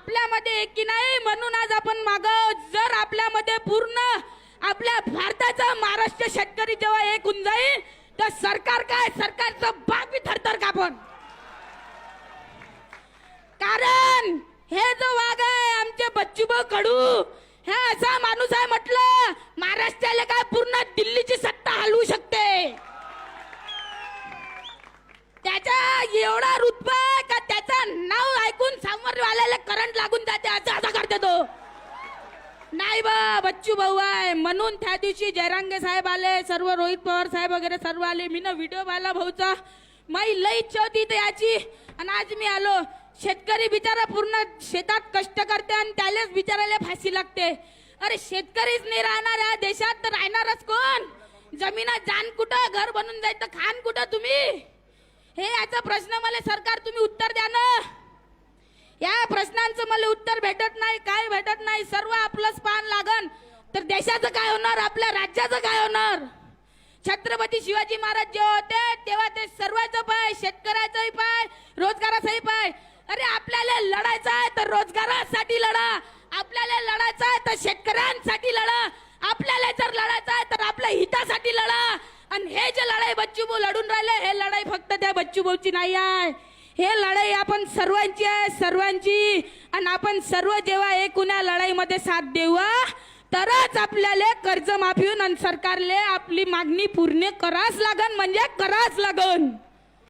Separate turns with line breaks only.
आपल्यामध्ये एक की नाही म्हणून आज आपण माग जर आपल्यामध्ये पूर्ण आपल्या भारताचा महाराष्ट्र शेतकरी जेव्हा एक होऊन जाईल तर सरकार काय? सरकारचं बाबी ठरतर का आपण? कारण हे जो वाघ आहे आमचे बच्चूभाऊ कडू हे असा माणूस आहे म्हटलं महाराष्ट्राला काय पूर्ण दिल्लीची सत्ता हलवू शकते. त्याच्या एवढा करंट लागून जाते असं असा करते तो. नाही बा बच्चू भाऊ आहे. म्हणून त्या दिवशी जयरांगे साहेब आले सर्व रोहित पवार साहेब वगैरे सर्व आले. मी ना व्हिडिओ पाहिला भाऊचा. माई लई इच्छा होती तर याची आणि आज मी आलो. शेतकरी बिचारा पूर्ण शेतात कष्ट करते आणि त्यालाच बिचारायला फाशी लागते. अरे शेतकरीच नाही राहणार या देशात तर राहणारच कोण? जमिनात जाण कुठं घर बनून जायचं खान कुठं तुम्ही? हे याचा प्रश्न मला सरकार तुम्ही उत्तर द्या ना. या प्रश्नांचं मला उत्तर भेटत नाही काय भेटत नाही सर्व आपलंच पान लागन. तर देशाचं काय होणार? आपल्या राज्याचं काय होणार? छत्रपती शिवाजी महाराज जे होते तेव्हा ते सर्वांचं पाय शेतकऱ्याचंही पाय रोजगाराचंही पाय. अरे आपल्याला लढायचं आहे तर रोजगारासाठी लढा. आपल्याला लढायचं आहे तर शेतकऱ्यांसाठी लढा. आपल्याला जर लढायचं आहे तर आपल्या हितासाठी लढा. आणि हे जे लढाई बच्चूभाऊ लढून राहिले हे लढाई फक्त त्या बच्चूभाऊची नाही आहे. हे लढाई आपण सर्वांची आहे सर्वांची. आणि आपण सर्व जेव्हा एक लढाईमध्ये साथ देऊ तरच आपल्याला कर्जमाफी होऊन आणि सरकारले आपली मागणी पूर्ण कराच लागन म्हणजे कराच लागन.